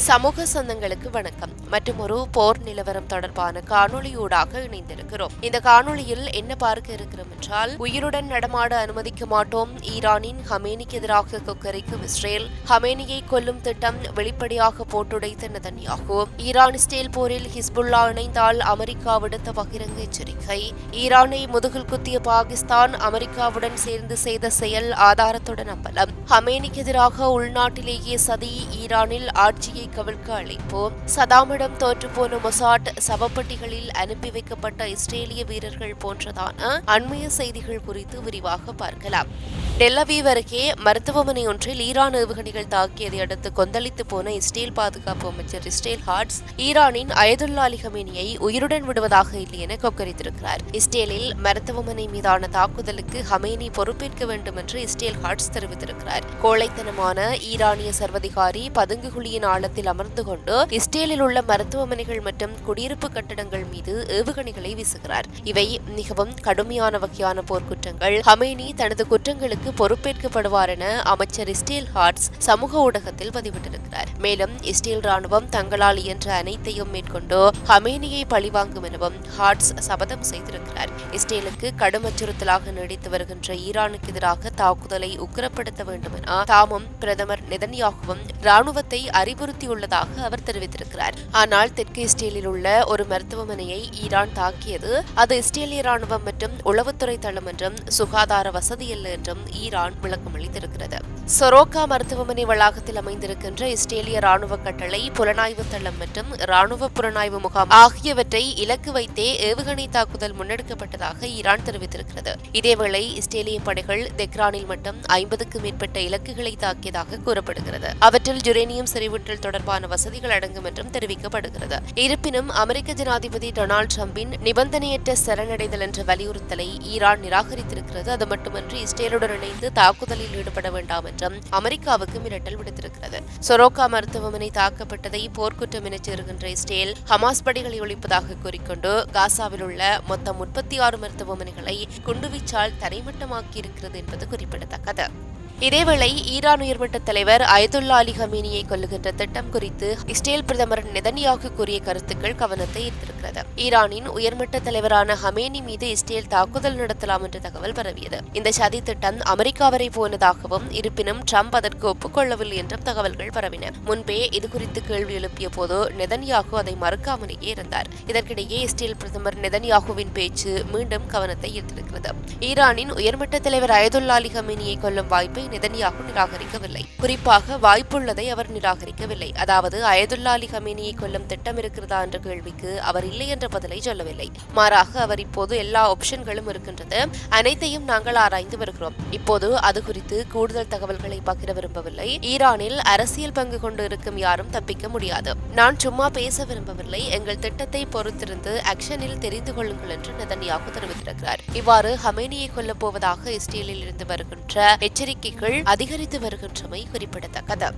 சமூக சொந்தங்களுக்கு வணக்கம். மற்றும் ஒரு போர் நிலவரம் தொடர்பான காணொளியூடாக இணைந்திருக்கிறோம். இந்த காணொளியில் என்ன பார்க்க இருக்கிறோம் என்றால் உயிருடன் நடமாட அனுமதிக்க மாட்டோம். ஈரானின் ஹமேனிக்கு எதிராக கொக்கரிக்கும் இஸ்ரேல் ஹமேனியை கொல்லும் திட்டம் வெளிப்படையாக போட்டுடைத்த நெதன்யாகு. ஈரான் இஸ்ரேல் போரில் ஹிஸ்புல்லா இணைந்தால் அமெரிக்கா விடுத்த பகிரங்க எச்சரிக்கை. ஈரானை முதுகில் குத்திய பாகிஸ்தான் அமெரிக்காவுடன் சேர்ந்து செய்த செயல் ஆதாரத்துடன் அம்பலம் ஹமேனிக்கு எதிராக உள்நாட்டிலேயே சதி ஈரானில் ஆட்சியை கவிழ்க்க அழைப்போம். சதாமிடம் தோற்றுப்போன மொசாட் சவப்பட்டிகளில் அனுப்பி வைக்கப்பட்ட இஸ்ரேலிய வீரர்கள் போன்றதான அண்மைய செய்திகள் குறித்து விரிவாக பார்க்கலாம். டெல்லவீவ் அருகே மருத்துவமனை ஒன்றில் ஈரான் ஏவுகணைகள் தாக்கியதை அடுத்து கொந்தளித்து போன இஸ்ரேல் பாதுகாப்பு அமைச்சர் இஸ்ரேல் ஹார்ட்ஸ் ஈரானின் அயதுல்லா அலி ஹமேனியை உயிருடன் விடுவதாக இல்லை என கொக்கரித்திருக்கிறார். இஸ்ரேலில் மருத்துவமனை மீதான தாக்குதலுக்கு ஹமேனி பொறுப்பேற்க வேண்டும் என்று இஸ்ரேல் ஹார்ட்ஸ் தெரிவித்திருக்கிறார். கோழைத்தனமான ஈரானிய சர்வதிகாரி பதுங்குகுழியின் ஆழத்தில் அமர்ந்து கொண்டு இஸ்ரேலில் உள்ள மருத்துவமனைகள் மற்றும் குடியிருப்பு கட்டடங்கள் மீது ஏவுகணைகளை வீசுகிறார். இவை மிகவும் கடுமையான வகையான போர்க்குற்றங்கள். ஹமேனி தனது குற்றங்களுக்கு பொறுப்பேற்கப்படுவார் என அமைச்சர் ஸ்டீல் ஹார்ட்ஸ் சமூக ஊடகத்தில் பதிவிட்டிருக்கிறார். மேலும் இஸ்ரேல் ராணுவம் தங்களால் இயன்ற அனைத்தையும் மேற்கொண்டு ஹமேனியை பழிவாங்கும் எனவும் ஹார்ட்ஸ் சபதம் செய்திருக்கிறார். இஸ்ரேலுக்கு கடும் அச்சுறுத்தலாக நீடித்து வருகின்ற ஈரானுக்கு எதிராக தாக்குதலை உக்கிரப்படுத்த வேண்டும் என தாமும் பிரதமர் நெதன்யாகுவும் ராணுவத்தை அறிவுறுத்தியுள்ளதாக அவர் தெரிவித்திருக்கிறார். ஆனால் தெற்கு இஸ்ரேலில் உள்ள ஒரு மருத்துவமனையை ஈரான் தாக்கியது அது இஸ்ரேலிய ராணுவம் மற்றும் உளவுத்துறை தளம் என்றும் சுகாதார வசதி இல்லை என்றும் ஈரான் விளக்கமளித்திருக்கிறது சொரோக்கா மருத்துவமனை வளாகத்தில் அமைந்திருக்கின்ற இஸ்ரேலிய ராணுவ கட்டளை புலனாய்வு தளம் மற்றும் ராணுவ புலனாய்வு முகாம் ஆகியவற்றை இலக்கு வைத்தே ஏவுகணை தாக்குதல் முன்னெடுக்கப்பட்டதாக ஈரான் தெரிவித்திருக்கிறது. இதேவேளை இஸ்ரேலிய படைகள் தெக்ரானில் மட்டும் ஐம்பதுக்கும் மேற்பட்ட இலக்குகளை தாக்கியதாக கூறப்படுகிறது. அவற்றில் யுரேனியம் செறிவூட்டல் தொடர்பான வசதிகள் அடங்கும் என்றும் தெரிவிக்கப்படுகிறது. இருப்பினும் அமெரிக்க ஜனாதிபதி டொனால்டு டிரம்பின் நிபந்தனையற்ற சரணடைதல் என்ற வலியுறுத்தலை ஈரான் நிராகரித்திருக்கிறது. அது மட்டுமன்றி இஸ்ரேலுடன் இணைந்து தாக்குதலில் ஈடுபட வேண்டாம் என்றும் அமெரிக்காவுக்கு மிரட்டல் விடுத்திருக்கிறது. சொரோக்கா மருத்துவமனை தாக்கப்பட்டதை போர்க்குற்றம் என சேருகின்ற இஸ்ரேல் ஹமாஸ் படைகளை ஒழிப்பதாக கூறிக்கொண்டு காசாவில் உள்ள மொத்தம் முப்பத்தி ஆறு மருத்துவமனைகளை குண்டுவீச்சால் தரைமட்டமாக்கியிருக்கிறது என்பது குறிப்பிடத்தக்கது. இதேவேளை ஈரான் உயர்மட்ட தலைவர் அயதுல்லா அலி ஹமீனியை கொல்லுகின்ற திட்டம் குறித்து இஸ்ரேல் பிரதமர் நெதன்யாகு கூறிய கருத்துக்கள் கவனத்தை ஈர்த்திருக்கிறது. ஈரானின் உயர்மட்ட தலைவரான ஹமேனி மீது இஸ்ரேல் தாக்குதல் நடத்தலாம் என்ற தகவல் பரவியது. இந்த சதி திட்டம் அமெரிக்கா வரை போனதாகவும் இருப்பினும் ட்ரம்ப் அதற்கு ஒப்புக்கொள்ளவில்லை என்றும் தகவல்கள் பரவின. முன்பே இது குறித்து கேள்வி எழுப்பிய போது நெதன்யாகு அதை மறுக்காமலேயே இருந்தார். இதற்கிடையே இஸ்ரேல் பிரதமர் நெதன்யாகுவின் பேச்சு மீண்டும் கவனத்தை ஈர்த்திருக்கிறது. ஈரானின் உயர்மட்ட தலைவர் அயதுல்லா அலி ஹமீனியை கொல்லும் வாய்ப்பை நெதன்யாகு நிராகரிக்கவில்லை. குறிப்பாக வாய்ப்புள்ளதை அவர் நிராகரிக்கவில்லை. அதாவது அயதுல்லா அலி ஹமீனியை கொல்லும் திட்டம் இருக்கிறதா என்ற கேள்விக்கு அவர் இல்லை என்ற பதிலை சொல்லவில்லை. மாறாக அவர் இப்போது எல்லா ஆப்ஷன்களும் இருக்கின்றது. அனைத்தையும் நாங்கள் ஆராய்ந்து வருகிறோம். இப்போது அது குறித்து கூடுதல் தகவல்களை பகிர விரும்பவில்லை. ஈரானில் அரசியல் பங்கு கொண்டு இருக்கும் யாரும் தப்பிக்க முடியாது. நான் சும்மா பேச விரும்பவில்லை. எங்கள் திட்டத்தை பொறுத்திருந்து ஆக்ஷனில் தெரிந்து கொள்ளுங்கள் என்று நெதன்யாகு தெரிவித்திருக்கிறார். இவ்வாறு ஹமேனியை கொல்லப் போவதாக இஸ்ரேலில் இருந்து வருகின்ற எச்சரிக்கை நடவடிக்கைகள் அதிகரித்து வருகின்றமை குறிப்பிடத்தக்கது.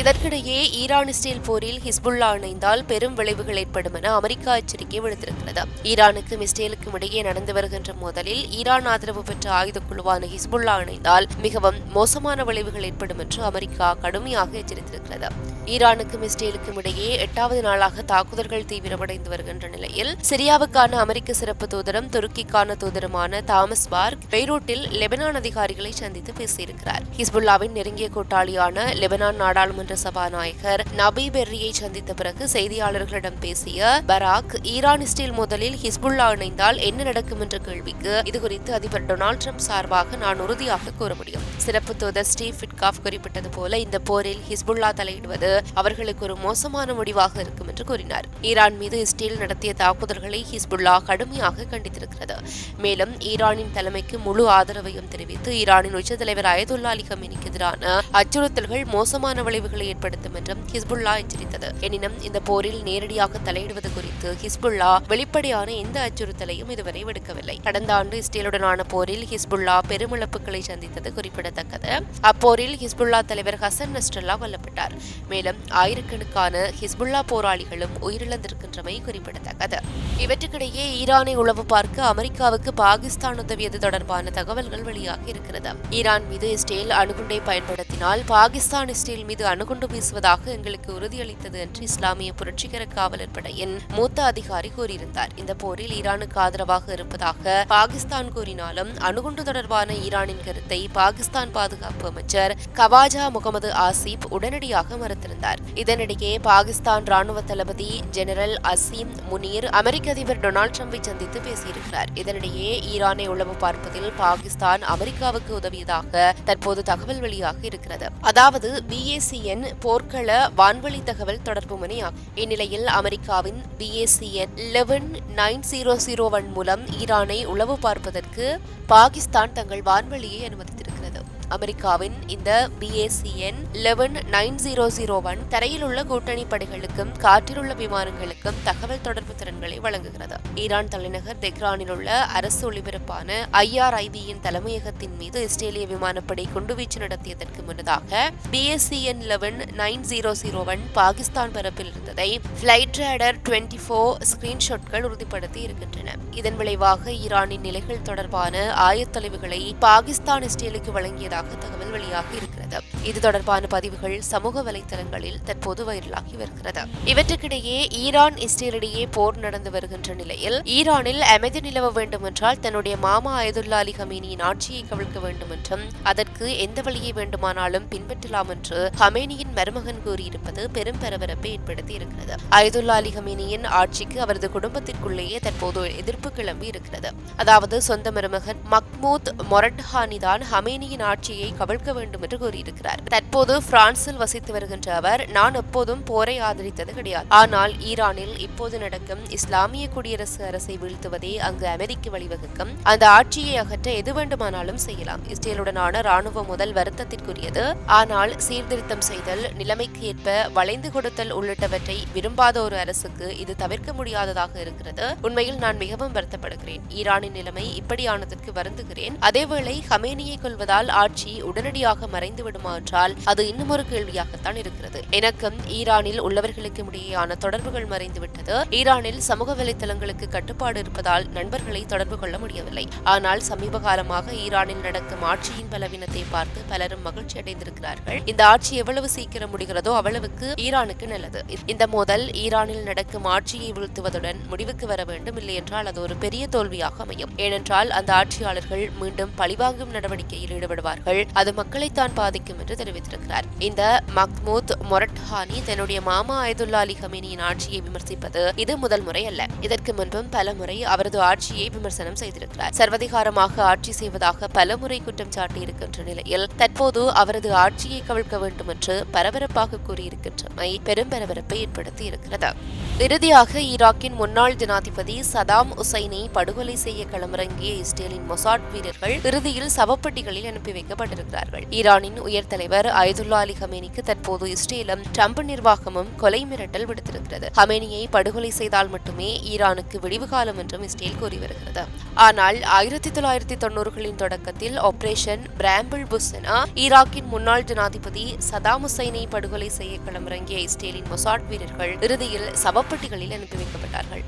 இதற்கிடையே ஈரான் இஸ்ரேல் போரில் ஹிஸ்புல்லா இணைந்தால் பெரும் விளைவுகள் ஏற்படும் என அமெரிக்கா எச்சரிக்கை விடுத்திருக்கிறது. ஈரானுக்கும் இஸ்ரேலுக்கும் இடையே நடந்து வருகின்ற மோதலில் ஈரான் ஆதரவு பெற்ற ஆயுத குழுவான ஹிஸ்புல்லா இணைந்தால் மிகவும் மோசமான விளைவுகள் ஏற்படும் என்று அமெரிக்கா கடுமையாக எச்சரித்திருக்கிறது. ஈரானுக்கும் இஸ்ரேலுக்கும் இடையே எட்டாவது நாளாக தாக்குதல்கள் தீவிரமடைந்து வருகின்ற நிலையில் சிரியாவுக்கான அமெரிக்க சிறப்பு தூதரும் துருக்கிக்கான தூதருமான தாமஸ் பார்க் பெய்ரூட்டில் லெபனான் அதிகாரிகளை சந்தித்து பேசியிருக்கிறார். ஹிஸ்புல்லாவின் நெருங்கிய கூட்டாளியான லெபனான் நாடாளுமன்ற சபாநாயகர் நபி பெர்ரியை சந்தித்த பிறகு செய்தியாளர்களிடம் பேசிய பராக் ஈரான் இஸ்ரேல் முதலில் ஹிஸ்புல்லா இணைந்தால் என்ன நடக்கும் என்ற கேள்விக்கு இதுகுறித்து அதிபர் டொனால்ட் ட்ரம்ப் சார்பாக நான் உறுதியாக கூற முடியும். சிறப்பு தூதர் ஸ்டீவ் பிட்காஃப் குறிப்பிட்டது போல இந்த போரில் ஹிஸ்புல்லா தலையிடுவது அவர்களுக்கு ஒரு மோசமான முடிவாக இருக்கும் என்று கூறினார். ஈரான் மீது இஸ்ரேல் நடத்திய தாக்குதல்களை ஹிஸ்புல்லா கடுமையாக கண்டித்திருக்கிறது. மேலும் ஈரானின் தலைமைக்கு முழு ஆதரவையும் தெரிவித்து ஈரானின் உச்ச தலைவர் அயதுல்லா தற்காலிகமினிக்கு எதிரான அச்சுறுத்தல்கள் மோசமான விளைவுகளை ஏற்படுத்தும் என்றும் ஹிஸ்புல்லா எச்சரித்தது. எனினும் இந்த போரில் நேரடியாக தலையிடுவது குறித்து ஹிஸ்புல்லா வெளிப்படையான எந்த அச்சுறுத்தலையும் இதுவரை விடுக்கவில்லை. கடந்த ஆண்டு இஸ்ரேலுடனான போரில் ஹிஸ்புல்லா பெருமிழப்புகளை சந்தித்தது குறிப்பிடத்தக்கது. அப்போரில் ஹிஸ்புல்லா தலைவர் ஹசன் நஸ்ரல்லா கொல்லப்பட்டார் மேலும் ஆயிரக்கணக்கான ஹிஸ்புல்லா போராளிகளும் உயிரிழந்திருக்கின்றமை குறிப்பிடத்தக்கது. இவற்றுக்கிடையே ஈரானை உளவு பார்க்க அமெரிக்காவுக்கு பாகிஸ்தான் உதவியது தொடர்பான தகவல்கள் வெளியாகி இருக்கிறது. ஈரான் மீது இஸ்ரேல் ஈரானில் அணுகுண்டை பயன்படுத்தினால் பாகிஸ்தான் இஸ்ரேல் மீது அணுகுண்டு வீசுவதாக எங்களுக்கு உறுதியளித்தது என்று இஸ்லாமிய புரட்சிகர காவலர் படையின் மூத்த அதிகாரி கூறியிருந்தார். இந்த போரில் ஈரானுக்கு ஆதரவாக இருப்பதாக பாகிஸ்தான் கூறினாலும் அணுகுண்டு தொடர்பான ஈரானின் கருத்தை பாகிஸ்தான் பாதுகாப்பு அமைச்சர் கவாஜா முகமது ஆசிப் உடனடியாக மறுத்திருந்தார். இதனிடையே பாகிஸ்தான் ராணுவ தளபதி ஜெனரல் அசீம் முனீர் அமெரிக்க அதிபர் டொனால்டு டிரம்பை சந்தித்து பேசியிருக்கிறார். இதனிடையே ஈரானை உளவு பார்ப்பதில் பாகிஸ்தான் அமெரிக்காவுக்கு உதவியதாக தற்போது தகவல் வெளியாக இருக்கிறது. அதாவது பிஏசிஎன் போர்க்கள வான்வழி தகவல் தொடர்பு முனையாகும். இந்நிலையில் அமெரிக்காவின் PACN eleven nine zero zero one மூலம் ஈரானை உளவு பார்ப்பதற்கு பாகிஸ்தான் தங்கள் வான்வழியை அனுமதித்திருக்கிறது. அமெரிக்காவின் இந்த PACN eleven nine zero zero one தரையில் உள்ள கூட்டணி படைகளுக்கும் காற்றில் உள்ள விமானங்களுக்கும் தகவல் தொடர்பு திறன்களை வழங்குகிறது. ஈரான் தலைநகர் தெஹ்ரானில் உள்ள அரசு ஒளிபரப்பான ஐஆர்ஐபியின் தலைமையகத்தின் மீது இஸ்ரேலிய விமானப்படை குண்டுவீச்சு நடத்தியதற்கு முன்னதாக PSCN eleven nine zero zero one Pakistan பரப்பில் இருந்ததை பிளைட் ரேடர் டுவெண்ட்டி ஃபோர் ஸ்கிரீன்ஷாட்கள் உறுதிப்படுத்தி இருக்கின்றன. இதன் விளைவாக ஈரானின் நிலைகள் தொடர்பான ஆயத்தொலைவுகளை பாகிஸ்தான் இஸ்ரேலுக்கு இருப்பதாக தகவல் வெளியாகி இருக்கிறது இது தொடர்பான பதிவுகள் சமூக வலைதளங்களில் தற்போது வைரலாகி வருகிறது. இவற்றுக்கிடையே ஈரான் இஸ்ரேலிடையே போர் நடந்து வருகின்ற நிலையில் ஈரானில் அமைதி நிலவ வேண்டும் என்றால் தன்னுடைய மாமா அயதுல்லா அலி ஹமேனியின் ஆட்சியை கவிழ்க்க வேண்டும் என்றும் அதற்கு எந்த வழியை வேண்டுமானாலும் பின்பற்றலாம் என்று ஹமேனியின் மருமகன் கூறியிருப்பது பெரும் பரபரப்பை ஏற்படுத்தி இருக்கிறது. அயதுல்லா அலி ஹமேனியின் ஆட்சிக்கு அவரது குடும்பத்திற்குள்ளேயே தற்போது எதிர்ப்பு கிளம்பி இருக்கிறது. அதாவது சொந்த மருமகன் மக்மூத் மொரட்ஹானி தான் ஹமேனியின் ஆட்சியை கவிழ்க்க வேண்டும் என்று கூறியிருக்கிறார். தற்போது பிரான்சில் வசித்து வருகின்ற அவர் நான் எப்போதும் போரை ஆதரித்தது கிடையாது. ஆனால் ஈரானில் இப்போது நடக்கும் இஸ்லாமிய குடியரசு அரசை வீழ்த்துவதே அங்கு அமெரிக்க வழிவகுக்கும். அந்த ஆட்சியை அகற்ற எது வேண்டுமானாலும் செய்யலாம். இஸ்ரேலுடனான ராணுவ முதல் வருத்தத்திற்குரியது. ஆனால் சீர்திருத்தம் செய்தல் நிலைமைக்கு ஏற்ப வளைந்து கொடுத்தல் உள்ளிட்டவற்றை விரும்பாத ஒரு அரசுக்கு இது தவிர்க்க முடியாததாக இருக்கிறது. உண்மையில் நான் மிகவும் வருத்தப்படுகிறேன். ஈரானின் நிலைமை இப்படியானதற்கு வருந்துகிறேன். அதேவேளை ஹமேனியை கொள்வதால் ஆட்சி உடனடியாக மறைந்து விடுமா என்றால் அது இன்னுமொரு கேள்வியாகத்தான் இருக்கிறது. எனக்கும் ஈரானில் உள்ளவர்களுக்கு இடையேயான தொடர்புகள் மறைந்துவிட்டது. ஈரானில் சமூக வலைத்தளங்களுக்கு கட்டுப்பாடு இருப்பதால் நண்பர்களை தொடர்பு கொள்ள முடியவில்லை. ஆனால் சமீப காலமாக ஈரானில் நடக்கும் ஆட்சியின் பலவீனத்தை பார்த்து பலரும் மகிழ்ச்சி அடைந்திருக்கிறார்கள். இந்த ஆட்சி எவ்வளவு சீக்கிரம் முடிகிறதோ அவ்வளவுக்கு ஈரானுக்கு நல்லது. இந்த மோதல் ஈரானில் நடக்கும் ஆட்சியை வீழ்த்துவதுடன் முடிவுக்கு வர வேண்டும் இல்லை என்றால் அது ஒரு பெரிய தோல்வியாக அமையும். ஏனென்றால் அந்த ஆட்சியாளர்கள் மீண்டும் பழிவாங்கும் நடவடிக்கையில் ஈடுபடுவார்கள். அது மக்களைத்தான் பாதிக்கும் என்று என்று தெரிவித்திருக்கிறார். இந்த மக்மூத் மொரட்ஹானி தன்னுடைய மாமா அயதுல்லா அலி ஹமீனியின் ஆட்சியை விமர்சிப்பது இது முதல் முறை அல்ல. இதற்கு முன்பும் பல முறை அவரது ஆட்சியை விமர்சனம் செய்திருக்கிறார். சர்வதிகாரமாக ஆட்சி செய்வதாக பல முறை குற்றம் சாட்டியிருக்கின்ற நிலையில் தற்போது அவரது ஆட்சியை கவிழ்க்க வேண்டும் என்று பரபரப்பாக கூறியிருக்கின்றமை பெரும் பரபரப்பை ஏற்படுத்தி இருக்கிறது இறுதியாக ஈராக்கின் முன்னாள் ஜனாதிபதி சதாம் உசைனை படுகொலை செய்ய களமிறங்கிய இஸ்ரேலின் மொசாட் வீரர்கள் இறுதியில் சவப்பட்டிகளில் அனுப்பி வைக்கப்பட்டிருக்கிறார்கள். ஈரானின் உயர்தலை தலைவர் அயதுல்லா அலி ஹமேனிக்கு தற்போது இஸ்ரேலும் ட்ரம்ப் நிர்வாகமும் கொலை மிரட்டல் விடுத்திருக்கிறது. ஹமேனியை படுகொலை செய்தால் மட்டுமே ஈரானுக்கு விடிவு காலம் என்றும் இஸ்ரேல் கூறி வருகிறது. ஆனால் ஆயிரத்தி தொள்ளாயிரத்தி தொண்ணூறுகளின் தொடக்கத்தில் ஆபரேஷன் பிராம்பிள் புசனா ஈராக்கின் முன்னாள் ஜனாதிபதி சதாம் ஹுசைனை படுகொலை செய்ய களமிறங்கிய இஸ்ரேலின் மொசாட் வீரர்கள் இறுதியில் சவப்பட்டிகளில் அனுப்பி வைக்கப்பட்டார்கள்.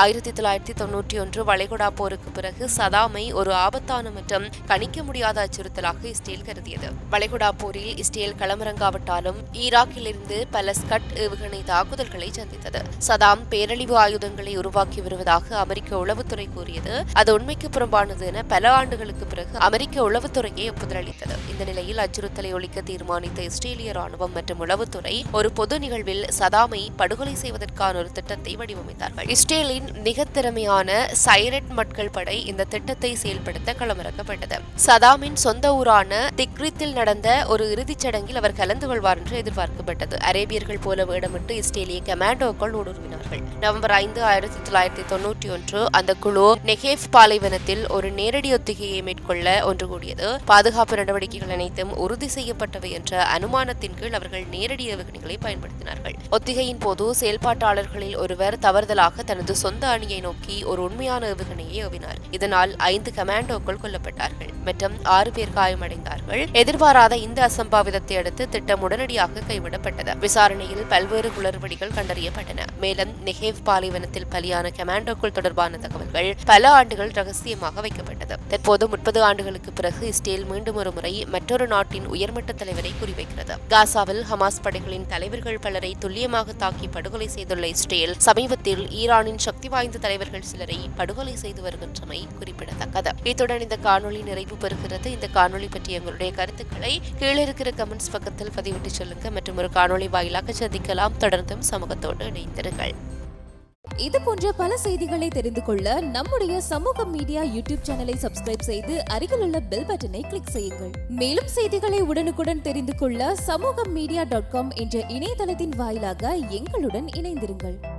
ஆயிரத்தி தொள்ளாயிரத்தி தொன்னூற்றி ஒன்று வளைகுடா போருக்கு பிறகு சதாமை ஒரு ஆபத்தான மற்றும் கணிக்க முடியாத அச்சுறுத்தலாக இஸ்ரேல் கருதியது. வளைகுடா போரில் இஸ்ரேல் களமிறங்காவிட்டாலும் ஈராக்கிலிருந்து பல ஸ்கட் ஏவுகணை தாக்குதல்களை சந்தித்தது. சதாம் பேரழிவு ஆயுதங்களை உருவாக்கி வருவதாக அமெரிக்க உளவுத்துறை கூறியது. அது உண்மைக்கு புறம்பானது என பல ஆண்டுகளுக்கு பிறகு அமெரிக்க உளவுத்துறையை ஒப்புதல் அளித்தது இந்த நிலையில் அச்சுறுத்தலை ஒழிக்க தீர்மானித்த இஸ்ரேலிய ராணுவம் மற்றும் உளவுத்துறை ஒரு பொது நிகழ்வில் சதாமை படுகொலை செய்வதற்கான ஒரு திட்டத்தை வடிவமைத்தார்கள். இஸ்ரேலின் மிக திறமையான சைரட் மக்கள் படை இந்த திட்டத்தை செயல்படுத்த களமிறக்கப்பட்டது. சதாமின் சொந்த ஊரான திக்ரித்தில் நடந்த ஒரு இறுதிச் சடங்கில் அவர் கலந்து கொள்வார் என்று எதிர்பார்க்கப்பட்டது. அரேபியர்கள் போல வேடமிட்டு இஸ்ரேலிய கமாண்டோக்கள் ஊடுருவினார்கள். நவம்பர் ஐந்து ஆயிரத்தி தொள்ளாயிரத்தி தொன்னூற்றி ஒன்று அந்த குழு நெகேஃப் பாலைவனத்தில் ஒரு நேரடி ஒத்திகையை மேற்கொள்ள ஒன்று கூடியது. பாதுகாப்பு நடவடிக்கைகள் அனைத்தும் உறுதி செய்யப்பட்டவை என்ற அனுமானத்தின் கீழ் அவர்கள் நேரடி ஏவுகணைகளை பயன்படுத்தினார்கள். ஒத்திகையின் போது செயல்பாட்டாளர்களில் ஒருவர் தவறுதலாக தனது சொந்த அணியை நோக்கி ஒரு உண்மையான ஏவுகணையை ஏவினார். இதனால் ஐந்து கமாண்டோக்கள் கொல்லப்பட்டார்கள். மற்றும் ஆறு பேர் காயமடைந்தார்கள். எதிர்பாராத இந்த அசம்பாவிதத்தை அடுத்து திட்டம் உடனடியாக கைவிடப்பட்டது. விசாரணையில் பல்வேறு குளறுபடிகள் கண்டறியப்பட்டன. மேலும் நெகேவ் பாலைவனத்தில் பலியான கமாண்டோக்கள் தொடர்பான தகவல்கள் பல ஆண்டுகள் ரகசியமாக வைக்கப்பட்டது. தற்போது முப்பது ஆண்டுகளுக்கு பிறகு இஸ்ரேல் மீண்டும் ஒரு முறை மற்றொரு நாட்டின் உயர்மட்ட தலைவரை குறிவைக்கிறது. காசாவில் ஹமாஸ் படைகளின் தலைவர்கள் பலரை துல்லியமாக தாக்கி படுகொலை செய்துள்ள இஸ்ரேல் சமீபத்தில் ஈரானின் சக்தி வாய்ந்த தலைவர்கள் சிலரை படுகொலை செய்து வருகின்றமை குறிப்பிடத்தக்கது. இத்துடன் இந்த காணொளி நிறைவு பெறுகிறது. இந்த காணொளி பற்றிய எங்களுடைய கருத்துக்களை கீழே இருக்கிற கமெண்ட்ஸ் பக்கத்தில் பதிவிட்டு சொல்லுங்க. மற்றும் ஒரு காணொளி வாயிலாக சந்திக்கலாம். தொடர்ந்தும் சமூகத்தோடு இணைந்திருங்கள். இது போன்ற பல செய்திகளை தெரிந்து கொள்ள நம்முடைய சமூக மீடியா யூடியூப் சேனலை சப்ஸ்கிரைப் செய்து அருகிலுள்ள பெல் பட்டனை கிளிக் செய்யுங்கள். மேலும் செய்திகளை உடனுக்குடன் தெரிந்து கொள்ள சமூக மீடியா டாட் காம் என்ற இணையதளத்தின் வாயிலாக எங்களுடன் இணைந்திருங்கள்.